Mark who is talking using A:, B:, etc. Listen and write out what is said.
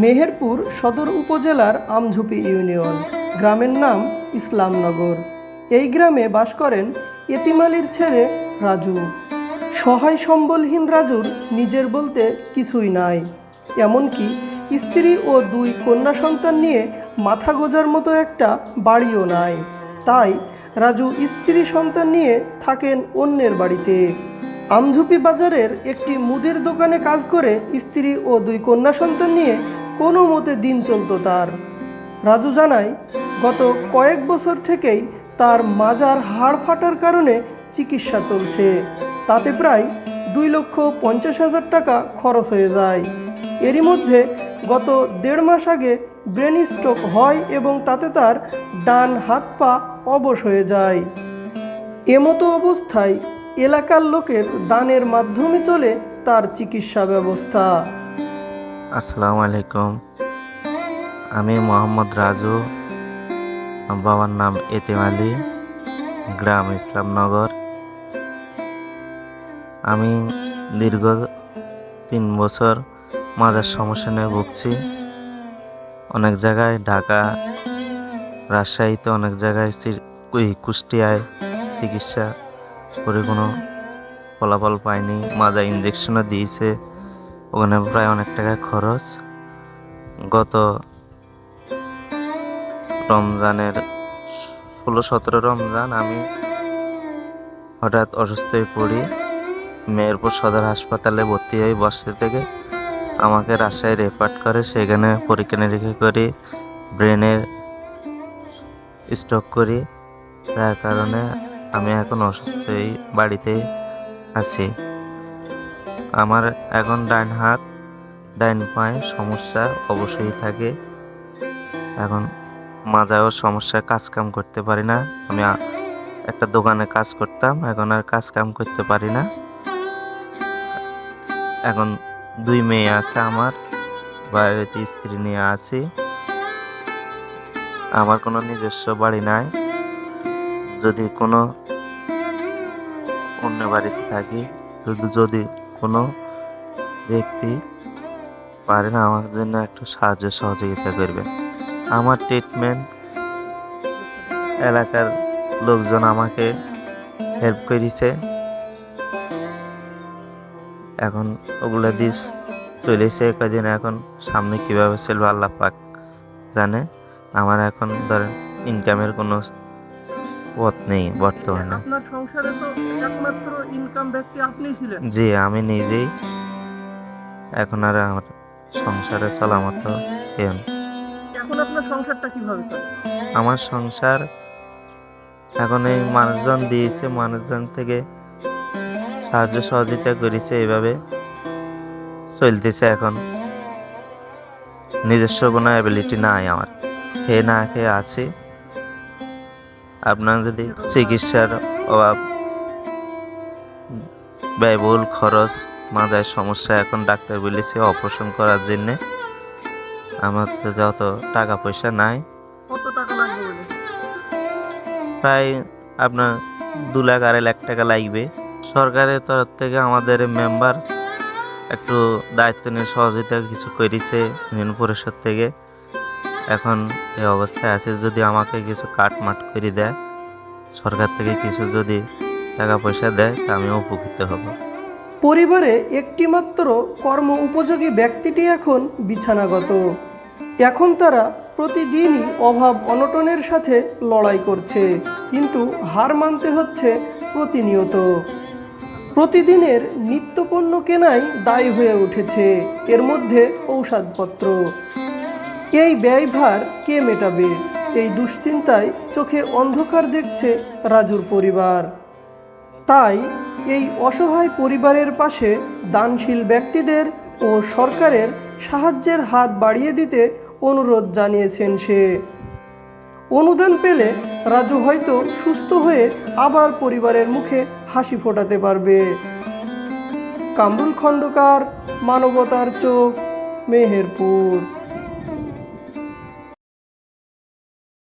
A: মেহেরপুর সদর উপজেলার আমঝুপি ইউনিয়ন, গ্রামের নাম ইসলামনগর। এই গ্রামে বাস করেন এতিমালির ছেলে রাজু। সহায় সম্বলহীন রাজুর নিজের বলতে কিছুই নাই। এমনকি স্ত্রী ও দুই কন্যা সন্তান নিয়ে মাথা গোজার মতো একটা বাড়িও নাই। তাই রাজু স্ত্রী সন্তান নিয়ে থাকেন অন্যের বাড়িতে। আমঝুপি বাজারের একটি মুদির দোকানে কাজ করে স্ত্রী ও দুই কন্যা সন্তান নিয়ে কোনো মতে দিন চলতো তার। রাজু জানায়, গত কয়েক বছর থেকেই তার মাজার হাড় ফাটার কারণে চিকিৎসা চলছে। তাতে প্রায় দুই লক্ষ পঞ্চাশ হাজার টাকা খরচ হয়ে যায়। এরই মধ্যে গত দেড় মাস আগে ব্রেন স্ট্রোক হয় এবং তাতে তার ডান হাত পা অবশ হয়ে যায়। এমতো অবস্থায় এলাকার লোকের দানের মাধ্যমে চলে তার চিকিৎসা ব্যবস্থা।
B: আসসালামু আলাইকুম। আমি মোহাম্মদ রাজু। বাবার নাম এতেম আলী। গ্রাম ইসলামনগর। আমি দীর্ঘ তিন বছর মাজার সমস্যা নিয়ে ভুগছি। অনেক জায়গায় ঢাকা, রাজশাহীতে অনেক জায়গায় কুষ্টিয়ায় চিকিৎসা করে কোনো ফলাফল পাইনি মাজা ইঞ্জেকশনও দিয়েছে, ওখানে প্রায় অনেক টাকা খরচ। গত রমজানের ষোলো, সতেরো রমজান আমি হঠাৎ অসুস্থ হয়ে পড়ি। মেহেরপুর সদর হাসপাতালে ভর্তি হই বসে থেকে। আমাকে রাজশাহী রেফার করে, সেখানে পরীক্ষা নিরীক্ষা করি, ব্রেনের স্ট্রোক করি। যার কারণে আমি এখন অসুস্থ বাড়িতে আছি। আমার এখন ডাইন হাত ডাইন পায়ে সমস্যা অবশ্যই থাকে। এখন মাজায়ও সমস্যা কাজ কাম করতে পারি না। আমি একটা দোকানে কাজ করতাম, এখন আর কাজ কাম করতে পারি না। এখন দুই মেয়ে আছে আমার, বাড়িতে স্ত্রী নিয়ে আছি। আমার কোনো নিজস্ব বাড়ি নাই। যদি কোনো অন্য বাড়িতে থাকি। শুধু যদি কোনো ব্যক্তি পারে না, আমার জন্য একটু সাহায্য সহযোগিতা করবে আমার ট্রিটমেন্ট এলাকার লোকজন আমাকে হেল্প করেছে। এখন ওগুলো দিস চলেছে কদিন, এখন সামনে কীভাবে চলবে আল্লাহ পাক জানে। আমার এখন ধরেন ইনকামের কোনো পথ নেই বর্তমানে।
A: আপনার সংসারে তো একমাত্র ইনকাম ব্যক্তি আপনিই ছিলেন।
B: জি আমি নিজেই এখন আর আমার সংসারে চলা মতো
A: এখন আপনার সংসারটা কীভাবে চলে?
B: আমার সংসার এখন এই মানুষজন দিয়েছে মানুষজন থেকে সাহায্য সহযোগিতা করেছে এইভাবে চলতেছে এখন। নিজস্ব কোনো অ্যাবিলিটি নাই আমার। খেয়ে না খেয়ে আছি আপনার যদি চিকিৎসার অভাব ব্যয়বহুল খরচ মাথায় সমস্যা এখন ডাক্তার বলেছে অপারেশন করার জন্যে আমার তো যত টাকা পয়সা নাই। প্রায় আপনার দু লাখ আড়াই লাখ টাকা লাগবে। সরকারের তরফ থেকে আমাদের মেম্বার একটু দায়িত্ব নিয়ে সহযোগিতা কিছু করেছে ইউনিয়ন পরিষদ থেকে। এখন এই অবস্থায় আছে, যদি আমাকে কিছু কাট মাট করে দেয়, সরকার থেকে কিছু যদি টাকা পয়সা দেয়, তা আমি উপকৃত হব।
A: পরিবারে একটিমাত্র কর্ম উপযোগী ব্যক্তিটি এখন বিছানাগত। এখন তারা প্রতিদিনই অভাব অনটনের সাথে লড়াই করছে, কিন্তু হার মানতে হচ্ছে প্রতিনিয়ত। প্রতিদিনের নিত্যপণ্য কেনাই দায়ী হয়ে উঠেছে, এর মধ্যে ঔষধপত্র। এই ব্যয়ভার কে মেটাবে? এই দুশ্চিন্তায় চোখে অন্ধকার দেখছে রাজুর পরিবার। তাই এই অসহায় পরিবারের পাশে দানশীল ব্যক্তিদের ও সরকারের সাহায্যের হাত বাড়িয়ে দিতে অনুরোধ জানিয়েছেন সে। অনুদান পেলে রাজু হয়তো সুস্থ হয়ে আবার পরিবারের মুখে হাসি ফোটাতে পারবে। কামরুল খন্দকার, মানবতার চোখ, মেহেরপুর।